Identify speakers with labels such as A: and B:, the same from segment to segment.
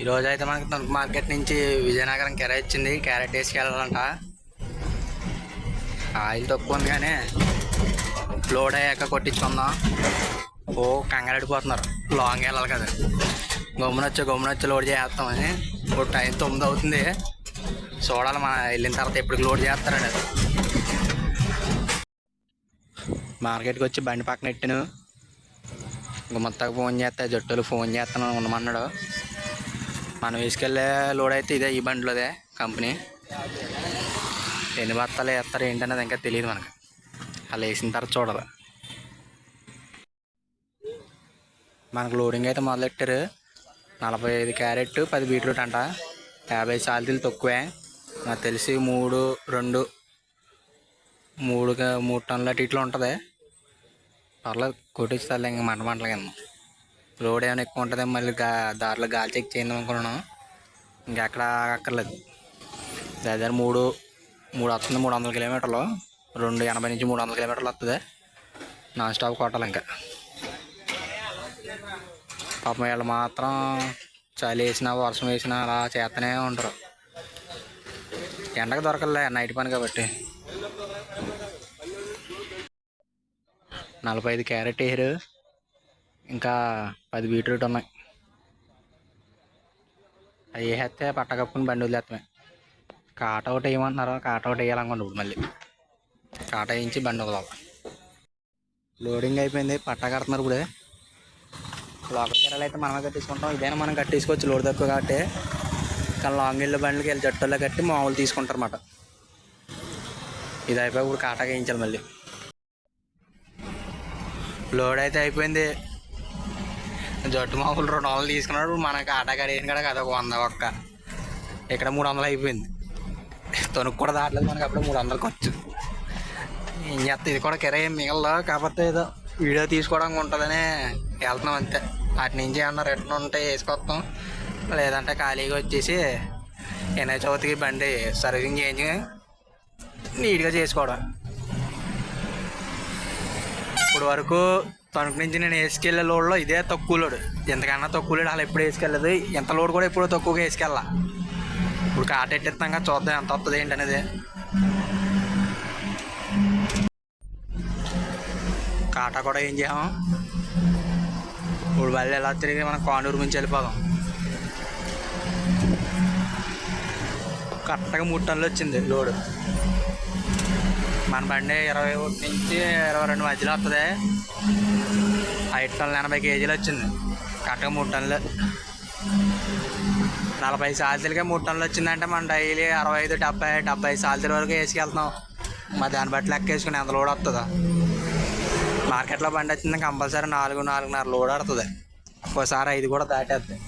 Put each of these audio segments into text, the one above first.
A: ఈరోజు అయితే మనకి తణుకు మార్కెట్ నుంచి విజయనగరం కెర ఇచ్చింది క్యారెట్ వేసుకెళ్ళాలంట ఆయిల్ తక్కువ ఉంది కానీ లోడ్ అయ్యాక కొట్టించుకుందాం. ఓ కంగారెడిపోతున్నారు లాంగ్ వెళ్ళాలి కదా. గమ్మున గమ్మునొచ్చి లోడ్ చేస్తామని ఇప్పుడు టైం తొమ్మిది అవుతుంది. చూడాలి మన వెళ్ళిన తర్వాత ఎప్పటికి లోడ్ చేస్తారండి మార్కెట్కి వచ్చి బండి పక్కన ఎట్టాను గుమ్మత్తకు ఫోన్ చేస్తే జట్టులు ఫోన్ చేస్తాను ఉండమన్నాడు. మనం వేసుకెళ్ళే లోడ్ అయితే ఇదే ఈ బండిలోదే కంపెనీ. ఎన్ని బత్తాలు వేస్తారు ఏంటనేది ఇంకా తెలియదు మనకు. అలా వేసిన తర్వాత చూడాలి. మనకు లోడింగ్ అయితే మొదలెట్టారు. నలభై ఐదు క్యారెట్ పది బీట్రూట్ అంట. యాభై సాల్తీలు తక్కువే. నాకు తెలిసి మూడు రెండు మూడు టన్నులు మూడు టన్నుల ఇట్లా ఉంటుంది. పర్లేదు కొట్టించుతారులే ఇంక మంట మంటలు కింద. రోడ్ ఏమైనా ఎక్కువ ఉంటుంది? మళ్ళీ గా దారిలో గాలి చెక్ చేద్దాం అనుకున్నాను. ఇంకా అక్కడ అక్కర్లేదు. దగ్గర మూడు మూడు వస్తుంది మూడు వందల కిలోమీటర్లు. రెండు ఎనభై నుంచి మూడు వందల కిలోమీటర్లు వస్తుంది. నాన్ స్టాప్ కొట్టాలి ఇంకా. పాపం వీళ్ళు మాత్రం చలి వేసినా వర్షం వేసినా అలా చేస్తూనే ఉంటారు. ఎండకు దొరకలే నైట్ పని కాబట్టి. నలభై ఐదు క్యారెట్ వేసారు ఇంకా పది బీట్రూట్ ఉన్నాయి. అవి వేసేస్తే పట్ట కప్పుకుని బండి వదిలేస్తామే కాట ఒకటి వేయమంటున్నారు కాట ఒకటి వేయాలనుకోండి ఇప్పుడు మళ్ళీ. కాట వేయించి బండి వదలాలి. లోడింగ్ అయిపోయింది పట్ట కడుతున్నారు ఇప్పుడే. లోకల్ కిరాలు అయితే మనమే కట్టించుకుంటాం. ఇదైనా మనం కట్టించుకోవచ్చు లోడ్ తక్కువ కాబట్టి. కానీ లాంగ్ ఇల్లు బండ్లకి వెళ్ళి జట్టుల్లో కట్టి మామూలు తీసుకుంటారు అన్నమాట. ఇది అయిపోయి ఇప్పుడు కాటా వేయించాలి మళ్ళీ. లోడ్ అయితే అయిపోయింది. జట్టు మామూలు రెండు వందలు తీసుకున్నాడు. మనకి ఆటగాడు వేసిన కాడ కదా ఒక వంద ఒక్క. ఇక్కడ మూడు వందలు అయిపోయింది. తణుకు కూడా దాటలేదు మనకి అప్పుడు మూడు వందలు ఖర్చు. ఏం చేస్తా ఇది కూడా కిరాయి మిగలదు. కాకపోతే ఏదో వీడియో తీసుకోవడానికి ఉంటుందని వెళ్తున్నాం అంతే. అటు నుంచి ఏమన్నా రిటర్న్ ఉంటే వేసుకొస్తాం. లేదంటే ఖాళీగా వచ్చేసి ఎన్ఐ చవితికి బండి సర్వీసింగ్ చేయించి నీట్గా చేసుకోవడం. ఇప్పుడు వరకు తణుకు నుంచి నేను వేసుకెళ్ళే లోడ్లో ఇదే తక్కువ లోడ్. ఎంతకన్నా తక్కువ లోడ్ అలా ఎప్పుడు వేసుకెళ్ళదు. ఎంత లోడ్ కూడా ఎప్పుడు తక్కువగా వేసుకెళ్ళా. ఇప్పుడు కాట ఎట్టేస్తాం చూద్దాం ఎంత వస్తుంది ఏంటి అనేది కాటా కూడా ఏం చేయం? ఇప్పుడు మళ్ళీ ఎలా తిరిగి మనం కాండూరు నుంచి వెళ్ళిపోదాం. కరెక్ట్గా మూడు టన్నులు వచ్చింది లోడు. మన బండి ఇరవై ఒకటి నుంచి ఇరవై రెండు మధ్యలో వస్తుంది ఐదు టన్నులు ఎనభై కేజీలు వచ్చింది. కరెక్ట్గా మూడు టన్నులు. నలభై సాల్తీలకే మూడు టన్నులు వచ్చిందంటే మనం డైలీ అరవై ఐదు డెబ్బై డెబ్బై సాల్తీల వరకు వేసుకెళ్తాం మరి దాన్ని బట్టి లెక్క వేసుకుని ఎంత లోడ్ వస్తుందో మార్కెట్లో బండి వచ్చింది కంపల్సరీ నాలుగు నాలుగున్నర లోడ్ ఆడుతుంది ఒక్కోసారి ఐదు కూడా దాటేస్తుంది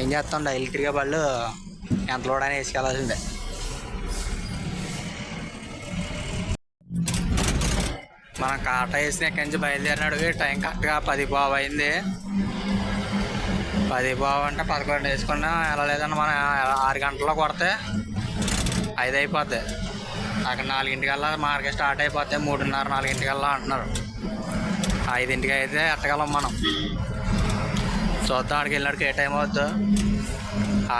A: ఏం చేస్తాం? డైలీ తిరిగే బళ్ళు ఎంత లోడ్ అని వేసుకెళ్ళాల్సిందే మనం కాట వేసిన ఎక్కడి నుంచి బయలుదేరినాడు? టైం కరెక్ట్గా పది బావు అయింది. పది బావు అంటే పదకొండు వేసుకున్నాం ఎలా లేదన్నా మనం ఆరు గంటల్లో కొడితే ఐదు అయిపోద్ది. అక్కడ నాలుగింటికల్లా మార్కెట్ స్టార్ట్ అయిపోతే మూడున్నర నాలుగింటికల్లా అంటున్నారు. ఐదింటికి అయితే ఎట్టగలం మనం. చూద్దాం అక్కడికి వెళ్ళినట్టుకు ఏ టైం అవుద్దు.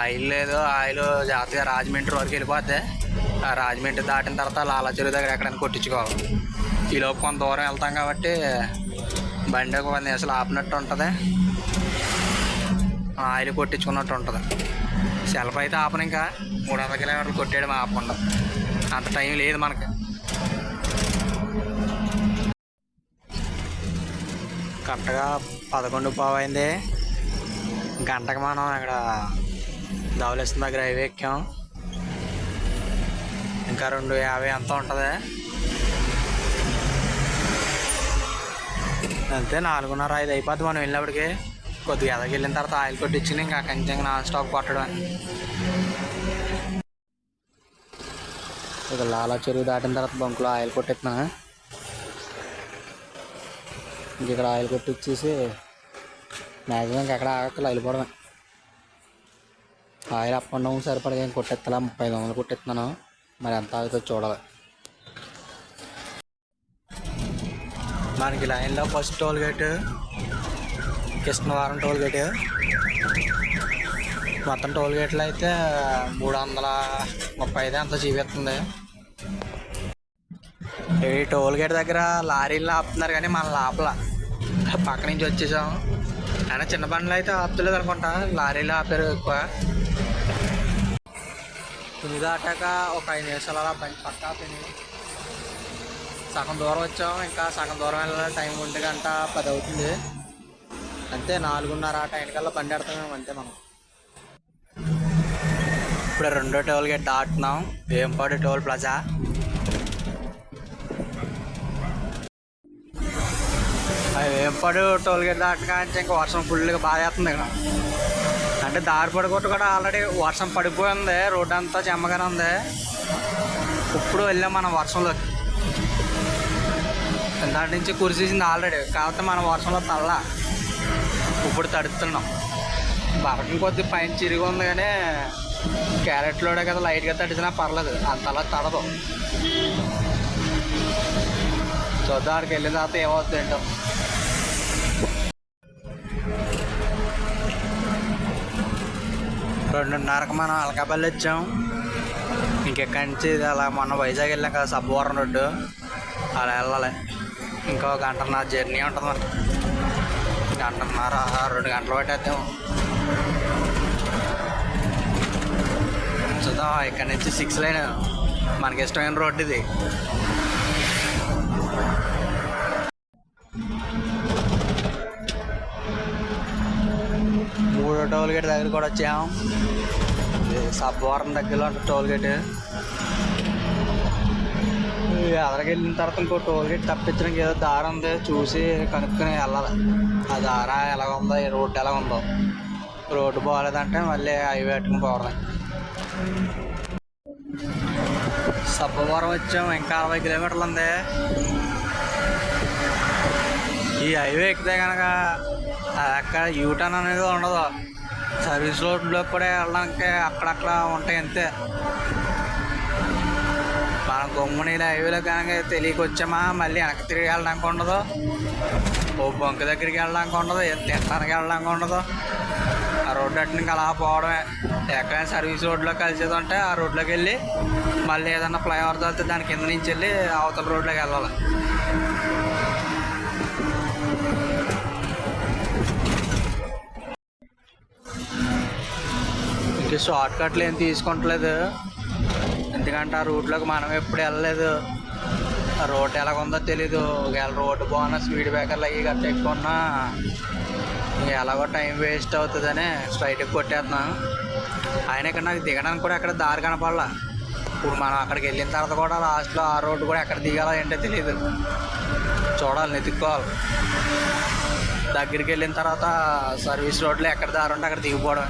A: ఆయిల్ లేదు ఆయిల్ జాగ్రత్తగా రాజమండ్రి వరకు వెళ్ళిపోతే ఆ రాజమండ్రి దాటిన తర్వాత లాలా దగ్గర ఎక్కడైనా కొట్టించుకోవాలి. ఈలోపు కొంత దూరం వెళ్తాం కాబట్టి బండి ఒక పది నిమిషాలు ఆపినట్టు ఉంటుంది. ఆయిల్ కొట్టించుకున్నట్టు ఉంటుంది. సెల్ఫ్ అయితే ఆపను ఇంకా. మూడు వందల కిలోమీటర్లు కొట్టేయడం ఆపకుండా. అంత టైం లేదు మనకి. కరెక్ట్గా పదకొండు పావు అయింది గంటకు మనం ఇక్కడ ధవలేసిన దగ్గర హైవే ఎక్కాం. ఇంకా రెండు యాభై ఎంత ఉంటుంది. అంతే నాలుగున్నర ఐదు అయిపోద్ది మనం వెళ్ళినప్పటికే. కొద్దిగా ఎదకి వెళ్ళిన తర్వాత ఆయిల్ కొట్టించి ఇంకా కంచెంగా నాన్ స్టాప్ కొట్టడం ఇక లాలా చెరువు దాటిన తర్వాత బంకులో ఆయిల్ కొట్టిస్తున్నా ఇంక ఇక్కడ ఆయిల్ కొట్టిచ్చేసి మ్యాక్సిమం ఇంకా ఎక్కడ ఆగక్కలు వెళ్ళిపోవడమే ఆయిల్ అప్ అండ్ డౌన్ సరిపడగా ఏం కొట్టెత్తలా ముప్పై ఐదు వందలు కొట్టిస్తున్నాను మరి ఎంత ఆగుతుందో చూడాలి. మనకి లైన్లో first toll gate Krishnavaram toll gate. మొత్తం టోల్ గేట్లు అయితే మూడు వందల ముప్పై ఐదు అంత చూపిస్తుంది. ఈ టోల్ గేట్ దగ్గర లారీలు ఆపుతున్నారు కానీ మన లోపల పక్క నుంచి వచ్చేసాం. అయినా చిన్న బండ్లు అయితే ఆపుతలేదు అనుకుంటా లారీలు ఆపారు ఎక్కువ. ఇది దాటాక ఒక ఐదు నిమిషాలు అలా పక్క ఆపింది. సగం దూరం వచ్చాం ఇంకా సగం దూరం వెళ్ళాలి టైం ఒంటి గంట పది అవుతుంది. అంతే నాలుగున్నర ఆ టైం కల్లా బండి ఆడతాం మేము అంతే మనం. ఇప్పుడు రెండో టోల్ గేట్ దాటుతున్నాం వేంపాడు టోల్ ప్లాజా. అది వేంపాడు టోల్ గేట్ దాటగా ఇంకా వర్షం ఫుల్గా బాధేస్తుంది ఇక్కడ. అంటే దారి పడుకోట్టు కూడా ఆల్రెడీ వర్షం పడిపోయింది రోడ్డు అంతా చెమ్మగానే ఉంది. ఇప్పుడు వెళ్ళాం మనం వర్షంలోకి. దాని నుంచి కురిసేసింది ఆల్రెడీ. కాకపోతే మనం వర్షంలో తల్ల. ఇప్పుడు తడుతున్నాం బరకం కొద్ది పైన చిరిగి ఉంది కానీ క్యారెట్లోడే కదా లైట్గా తడిసినా పర్లేదు. అంతలా తడదు. చూద్దాం ఆడికి వెళ్ళిన తర్వాత ఏమవుతుంది ఏంటో. రెండున్నరకు మనం అలకాపల్లి వచ్చాం. ఇంకెక్కడి నుంచి అలా మొన్న వైజాగ్ వెళ్ళాం కదా సబ్బవరం రోడ్డు. అలా వెళ్ళాలి. ఇంకో గంటన్నర జర్నీ ఉంటుంది గంటన్నర రెండు గంటలు పట్టేద్దాము చూద్దాం ఇక్కడ నుంచి సిక్స్ లైన్. మనకి ఇష్టమైన రోడ్డు ఇది. మూడో టోల్ గేట్ దగ్గర కూడా వచ్చాము సబ్ వారం దగ్గరలో ఉంటుంది టోల్ గేట్. ఎదరకెళ్ళిన తర్వాత ఇంకో టోల్ గేట్ తప్పించడానికి ఏదో దారి ఉంది. చూసి కనుక్కొని వెళ్ళాలి. ఆ దార ఎలా ఉందో ఈ రోడ్డు ఎలా ఉందో. రోడ్డు బాగాలేదంటే మళ్ళీ హైవే పెట్టుకుని పోవడం సబ్బవరం వచ్చాం. ఇంకా అరవై కిలోమీటర్లు ఉంది. ఈ హైవే ఎక్కితే కనుక అక్కడ యూటర్న్ అనేది ఉండదు. సర్వీస్ రోడ్లో కూడా వెళ్ళడానికి అక్కడక్కడ ఉంటాయి అంతే. మనం గమ్ముని హైవేలో కనుక తెలియక వచ్చామా మళ్ళీ వెనక్కి తిరిగి వెళ్ళడానికి ఉండదు. ఓ బొంక దగ్గరికి వెళ్ళడానికి ఉండదు ఏం వెళ్ళడానికి ఉండదు. ఆ రోడ్డు అటు నుంచి అలా పోవడమే. ఎక్కడైనా సర్వీస్ రోడ్లో కలిసేది ఉంటే ఆ రోడ్లోకి వెళ్ళి మళ్ళీ ఏదన్నా ఫ్లైఓవర్ తగిలితే దాని కింద నుంచి వెళ్ళి అవతల రోడ్లోకి వెళ్ళాలి. ఇంక షార్ట్ కట్లు ఏం తీసుకుంటలేదు. ఎందుకంటే ఆ రూట్లోకి మనం ఎప్పుడు వెళ్ళలేదు. ఆ రోడ్ ఎలాగుందో తెలీదు. ఒకవేళ రోడ్డు బాగున్నా స్పీడ్ బ్రేకర్లు అవి గట్ట ఎక్కువ ఉన్నా ఎలాగో టైం వేస్ట్ అవుతుందని స్ట్రైట్కి కొట్టేస్తున్నాను ఆయన ఇక్కడ నాకు దిగడానికి కూడా ఎక్కడ దారి కనపడాల. ఇప్పుడు మనం అక్కడికి వెళ్ళిన తర్వాత కూడా లాస్ట్లో ఆ రోడ్డు కూడా ఎక్కడ దిగాలో ఏంటో తెలియదు చూడాలి వెతుక్కోవాలి. దగ్గరికి వెళ్ళిన తర్వాత సర్వీస్ రోడ్లో ఎక్కడ దారి ఉంటే అక్కడ దిగిపోవడం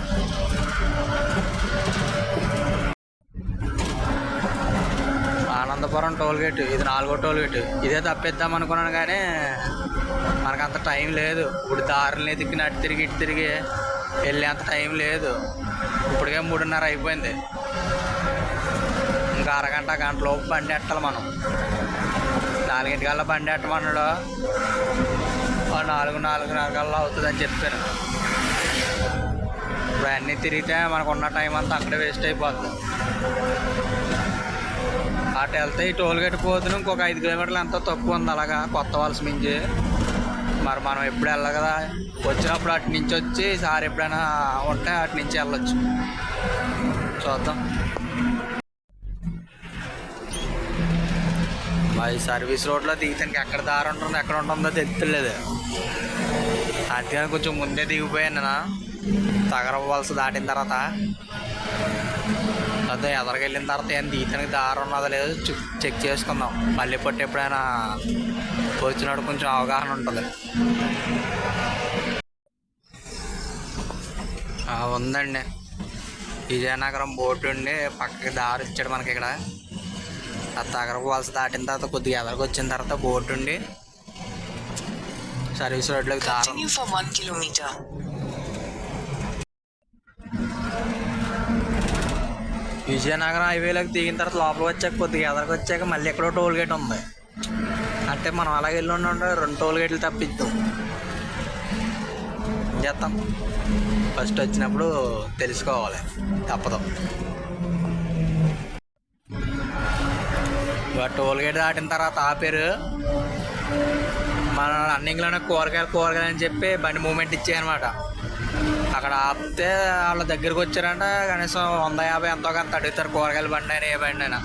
A: అనంతపురం టోల్గేట్ ఇది నాలుగో టోల్గేట్ ఇదే తప్పిద్దాం అనుకున్నాను కానీ మనకు అంత టైం లేదు. ఇప్పుడు దారులు ఎదిక్కిన అటు తిరిగి ఇటు తిరిగి వెళ్ళే అంత టైం లేదు. ఇప్పటికే మూడున్నర అయిపోయింది. ఇంకా అరగంట గంటలోపు బండి ఎట్టాలి మనం? నాలుగింటికల్లా బండి ఎట్టమన్నాడు? నాలుగు నాలుగు నాలుగున్నర కల్లా అవుతుందని చెప్పాను. ఇప్పుడు అన్నీ తిరిగితే మనకు ఉన్న టైం అంతా అక్కడే వేస్ట్ అయిపోతుంది అటు వెళ్తే ఈ టోల్ గేట్ పోతున్న ఇంకొక ఐదు కిలోమీటర్లు ఎంతో తక్కువ ఉంది అలాగా కొత్త వలస మించి. మరి మనం ఎప్పుడు వెళ్ళాలి కదా? వచ్చినప్పుడు అటు నుంచి వచ్చి సార్ ఎప్పుడైనా ఉంటే అటు నుంచి వెళ్ళొచ్చు. చూద్దాం. మరి సర్వీస్ రోడ్లో దిగుతానికి ఎక్కడ దారి ఉంటుందో ఎక్కడ ఉంటుందో తెలుస్తలేదు అందుకని కొంచెం ముందే దిగిపోయాను నేను. తగరవలస దాటిన తర్వాత. అదే ఎదరికి వెళ్ళిన తర్వాత ఏం దిగుతానికి దారి ఉన్నదో లేదో చెక్ చెక్ చేసుకుందాం. మళ్ళీ పొట్టి ఎప్పుడైనా వచ్చినప్పుడు కొంచెం అవగాహన ఉంటుంది. ఉందండి. విజయనగరం బోర్డు ఉండి పక్కకి దారి ఇచ్చాడు మనకి ఇక్కడ. ఆ తగరపు వలస దాటిన తర్వాత కొద్దిగా ఎదరికి వచ్చిన తర్వాత బోర్డు ఉండి సర్వీస్ రోడ్లోకి దారి. విజయనగరం హైవేలోకి దిగిన తర్వాత లోపలికి వచ్చాక కొద్దిగా ఎదరికి వచ్చాక మళ్ళీ ఎక్కడో టోల్ గేట్ ఉంది. అంటే మనం అలాగే వెళ్ళి ఉండే రెండు టోల్ గేట్లు తప్పిద్దాం. చేస్తాం ఫస్ట్ వచ్చినప్పుడు తెలుసుకోవాలి. తప్పదు. టోల్ గేట్ దాటిన తర్వాత ఆపారు మన రన్నింగ్లోనే కూరగాయలు కూరగాయలు అని చెప్పి బండి మూమెంట్ ఇచ్చాయనమాట. అక్కడ ఆపితే వాళ్ళ దగ్గరికి వచ్చారంటే కనీసం వంద యాభై ఎంతో కొంత అడుగుతారు కూరగాయల బండి అయినా ఏ బండి అయినా.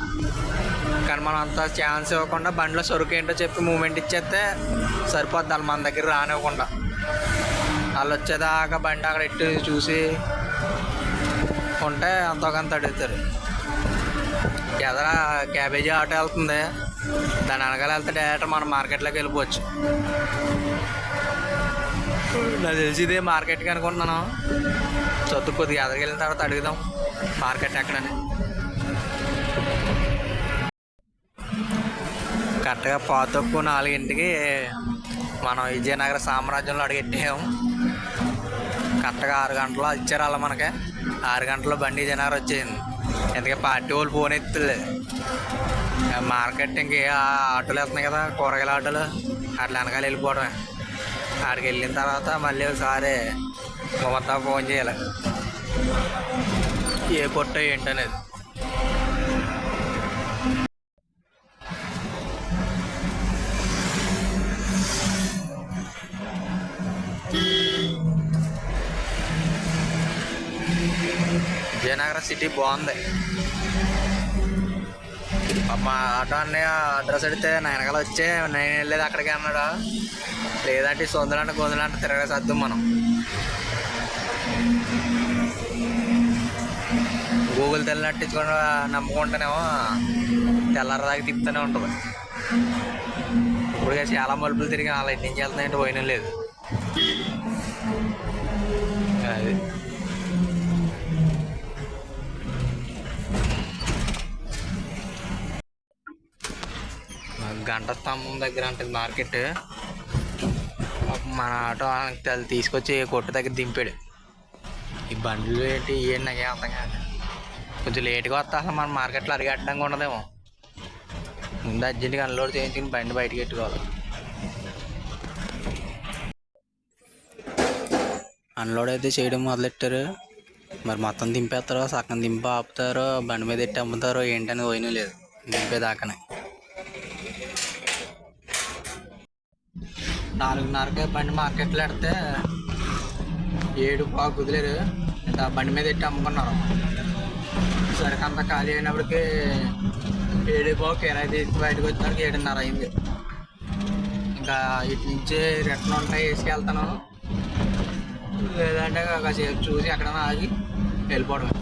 A: కానీ మనం అంత ఛాన్స్ ఇవ్వకుండా బండిలో సరుకు ఏంటో చెప్పి మూమెంట్ ఇచ్చేస్తే సరిపోద్ది వాళ్ళు మన దగ్గర రానివ్వకుండా. వాళ్ళు వచ్చేదాకా బండి అక్కడ ఇట్టు చూసి ఉంటే ఎంతో కొంత అడుగుతారు. ఎదరా క్యాబేజీ ఆటో వెళ్తుంది దాని వెనకాల వెళ్తే డైరెక్ట్ మనం మార్కెట్లోకి వెళ్ళిపోవచ్చు. నాకు తెలిసి ఇదే మార్కెట్కి అనుకుంటున్నాను. చదువు కొద్దిగా ఎదరికి వెళ్ళిన తర్వాత అడుగుదాం మార్కెట్ ఎక్కడని. కరెక్ట్గా పాతొక్కు నాలుగింటికి మనం విజయనగర సామ్రాజ్యంలో అడిగెట్టాము కరెక్ట్గా ఆరు గంటలు ఇచ్చారు అలా మనకి. ఆరు గంటల్లో బండి విజయనగర్ వచ్చేసింది. ఎందుకంటే పార్టీ వాళ్ళు ఫోన్ ఎత్తులే. మార్కెట్ ఇంక ఆటోలు వేస్తున్నాయి కదా కూరగాయల ఆటోలు. అట్లా వెనకాల వెళ్ళిపోవడమే. ఆడికి వెళ్ళిన తర్వాత మళ్ళీ ఒకసారి మొత్తం ఫోన్ చేయాలి. ఏ పొట్ట ఏంటనేది. విజయనగరం సిటీ బాగుంది. మా ఆటో అన్నయ్య అడ్రస్ అడిగితే నా వెనకాల వచ్చే నేను వెళ్ళేది అక్కడికి అన్నాడు. లేదంటే సొందలంట గొందలంట తిరగ సర్దు మనం. గూగుల్ తెల్లట్టించుకొని నమ్ముకుంటేనేమో తెల్లారదాకా తిప్పుతూనే ఉంటుంది. ఇప్పుడు చాలా మలుపులు తిరిగి అలా ఇంటి నుంచి వెళ్తున్నాయంటే పోయిన లేదు. అది. గంట స్తంభం దగ్గర ఉంటుంది మార్కెట్. మన ఆటో తీసుకొచ్చి కొట్టు దగ్గర దింపాడు. ఈ బండ్లు ఏంటి? ఏంటి నాకేం అర్థం కాదు కొంచెం లేట్గా వస్తా అసలు మన మార్కెట్లో అరిగట్టడానికి ఉండదేమో. ముందు అర్జెంట్గా అన్లోడ్ చేయించుకుని బండి బయటకి పెట్టుకోవాలి అన్లోడ్ అయితే చేయడం మొదలెట్టారు. మరి మొత్తం దింపేస్తారో సగం దింప ఆపుతారో బండి మీద ఎట్టి అమ్ముతారో ఏంటని పోయినా లేదు. దింపేదాకానే. నాలుగున్నరకే బండి మార్కెట్లో పెడితే ఏడు బాగా కుదిలేరు. ఇంకా బండి మీద ఎట్టి అమ్ముకున్నారు. సరికి అంతా ఖాళీ అయినప్పటికీ ఏడు బాగు కిరాయి తీసి బయటకు వచ్చినప్పటికి ఏడున్నర అయింది. ఇంకా ఇటు నుంచి రిటర్న్ ఉంటాయి వేసుకెళ్తాను లేదంటే కాసేపు చూసి ఎక్కడైనా ఆగి వెళ్ళిపోవడమే.